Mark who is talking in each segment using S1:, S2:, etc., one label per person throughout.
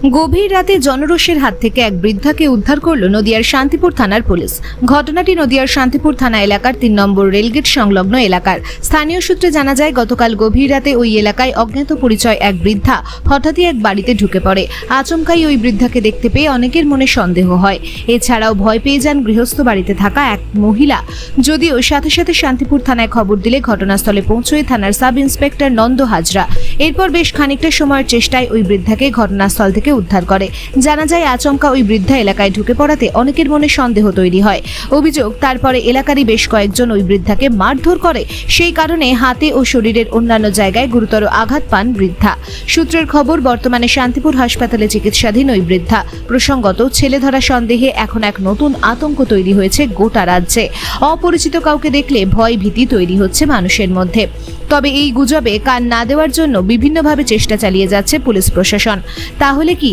S1: গভীর রাতে জনরোষের হাত থেকে এক বৃদ্ধাকে উদ্ধার করল নদিয়ার শান্তিপুর থানার পুলিশ। ঘটনাটি নদিয়ার শান্তিপুর থানা এলাকার তিন নম্বর রেলগেট সংলগ্ন এলাকার। স্থানীয় সূত্রে জানা যায়, গতকাল গভীর রাতে ওই এলাকায় অজ্ঞাত পরিচয় এক বৃদ্ধা হঠাৎই এক বাড়িতে ঢুকে পড়ে। আচমকাই ওই বৃদ্ধাকে দেখতে পেয়ে অনেকের মনে সন্দেহ হয়। এছাড়াও ভয় পেয়ে যান গৃহস্থ বাড়িতে থাকা এক মহিলা। যদিও সাথে সাথে শান্তিপুর থানায় খবর দিলে ঘটনাস্থলে পৌঁছয় থানার সাব ইন্সপেক্টর নন্দ হাজরা। এরপর বেশ খানিকটা সময়ের চেষ্টায় ওই বৃদ্ধাকে ঘটনাস্থল থেকে উদ্ধার করে। জানা যায়, আচমকা ওই বৃদ্ধা এলাকায় ঢুকে পড়াতে অনেকের মনে সন্দেহ তৈরি হয়। অভিযোগ, তারপরে এলাকারই বেশ কয়েকজন ওই বৃদ্ধাকে মারধর করে। সেই কারণে হাতে ও শরীরের অন্যান্য জায়গায় গুরুতর আঘাত পান বৃদ্ধা। সূত্রের খবর, বর্তমানে শান্তিপুর হাসপাতালে চিকিৎসাধীন ওই বৃদ্ধা। প্রসঙ্গত ছেলে ধরা সন্দেহে এখন এক নতুন আতঙ্ক তৈরি হয়েছে গোটা রাজ্যে। অপরিচিত কাউকে দেখলে ভয় ভীতি তৈরি হচ্ছে মানুষের মধ্যে। তবে এই গুজবে কান না দেওয়ার জন্য বিভিন্নভাবে চেষ্টা চালিয়ে যাচ্ছে পুলিশ প্রশাসন। তাহলে কি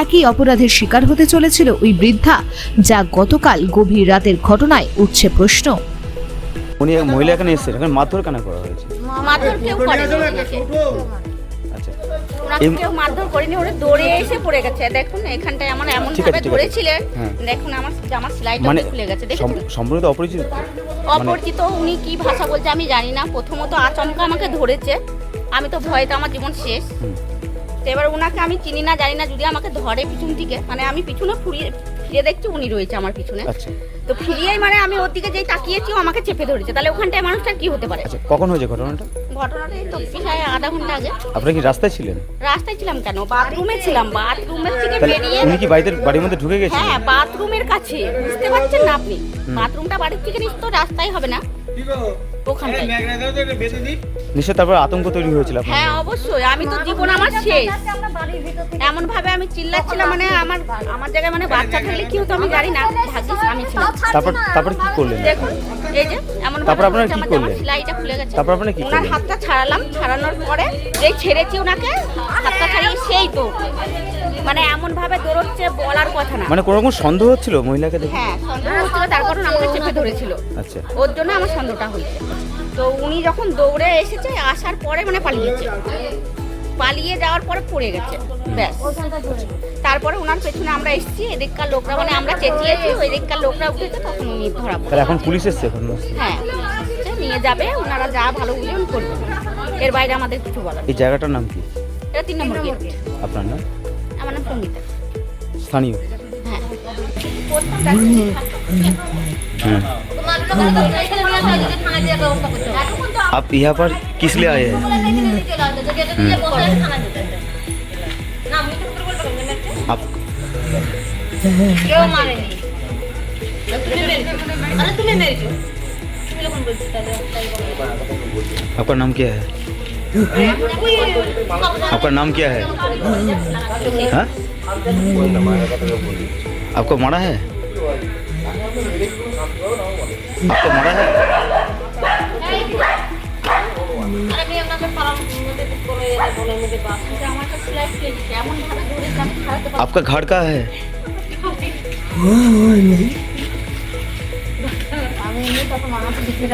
S1: একই অপরাধের শিকার হতে চলেছিল ওই বৃদ্ধা যা গতকাল গভীর রাতের ঘটনায় উঠছে প্রশ্ন?
S2: উনি এক মহিলা এখানে এসেছেন এখানে মারধর কেন করা হয়েছে?
S3: মারধর কেউ।
S2: আচ্ছা
S3: ওনাকে কেউ মারধর করেনি ওরা দৌড়ে এসে পড়ে গেছে। দেখুন এখানটায় আমার এমন ভাবে ধরেছিলেন
S2: হ্যাঁ।
S3: দেখুন আমার জামার সেলাইটা
S2: মানে
S3: খুলে গেছে দেখুন।
S2: সম- সম্পূর্ণ তো অপরিচিত?
S3: অপরিচিত উনি কি ভাষা বলছে আমি জানি না। প্রথমত আচমকা আমাকে ধরেছে আমি তো ভয়তে আমার জীবন শেষ। তো এবার ওনাকে আমি চিনি না জানি না যদি আমাকে ধরে পিছন থেকে মানে আমি পিছনে ফুরিয়ে ফিরে দেখছি উনি রয়েছে আমার পিছনে।
S2: আচ্ছা।
S3: তো ফিরিয়েই মানে আমি ওর দিকে যেই তাকিয়েছি আমাকে চেপে ধরেছে। তাহলে ওখানটায় মানুষটা কি হতে পারে?
S2: আচ্ছা কখন হয়েছে ঘটনাটা?
S3: ঘটনাটা এই তো প্রায় আধা ঘণ্টা আগে।
S2: আপনি কি রাস্তায় ছিলেন?
S3: রাস্তায় ছিলাম কেন? বাথরুমে ছিলাম। বাথরুমের থেকে বেরিয়ে
S2: উনি কি বাড়িতে বাড়ির মধ্যে ঢুকে গেছেন?
S3: হ্যাঁ বাথরুমের কাছে। বুঝতে পারছেন না আপনি? বাথরুমটা বাড়ির থেকে নিশ্চয় রাস্তায় হবে না? ওখানটায়।
S2: নিশ্চয় তারপর আতঙ্ক তৈরি হয়েছিল আপনার।
S3: হ্যাঁ অবশ্যই। আমি তো জীবন আমার শেষ। এমন ভাবে আমি চিল্লাচ্ছিলাম মানে আমার আমার জায়গায় মানে বাচ্চা থাকলে কি হতো আমি জানি না। ভাগ্যিস আমি ছিলাম।
S2: তারপর তারপর কি করলেন?
S3: দেখুন এই যে এমন
S2: তারপর আপনারা কি করলেন?
S3: সেলাইটা খুলে গেছে।
S2: তারপর আপনারা কি
S3: ওনার
S2: করলেন?
S3: হাতটা ছাড়ালাম। ছাড়ানোর পরে যেই ছেড়েছি ওনাকে হাতটা ছাড়িয়ে সেই তো। মানে এমন ভাবে দৌড়চ্ছে বলার কথা না।
S2: মানে কোনো রকম সন্দেহ হচ্ছিল মহিলাকে দেখে?
S3: হ্যাঁ সন্দেহ হচ্ছিল তার কারণ আমাকে চেপে ধরেছিল।
S2: আচ্ছা।
S3: ওর জন্য আমার সন্দেহটা হয়েছে। তো উনি যখন দৌড়ে এসেছে আসার পরে মানে পালিয়েছে পালিয়ে যাওয়ার পরে পড়ে গেছে ব্যাস। তারপরে ওনার পেছনে আমরা এসেছি এদিককার লোকরা মানে আমরা চেঁচিয়েছি ওই দিককার লোকরা উঠেছে তখন উনি ধরা পড়ে।
S2: এখন পুলিশ এসছে এখন?
S3: হ্যাঁ নিয়ে যাবে ওনারা যা ভালো বুঝলেন করবে। এর বাইরে আমাদের কিছু বলার
S2: এই জায়গাটার নাম কি?
S3: এটা তিন নম্বর গেট।
S2: আপনার নাম?
S3: আমার নাম সঙ্গীতা।
S2: স্থানীয়?
S3: হ্যাঁ।
S2: आप यहाँ पर किस लिए आए हैं?
S3: हम्म। आप
S2: आपका नाम क्या है? आपका नाम क्या है? हाँ? आपको मारा है? आपको मारा है?
S3: আমার কাছে সেলাই খুলে দিচ্ছে এমন ভাবে ধরেছে আমি ছাড়াতে পারছি
S2: आपका घर कहाँ है
S3: আমি এমনি তখন আমাকে দিকে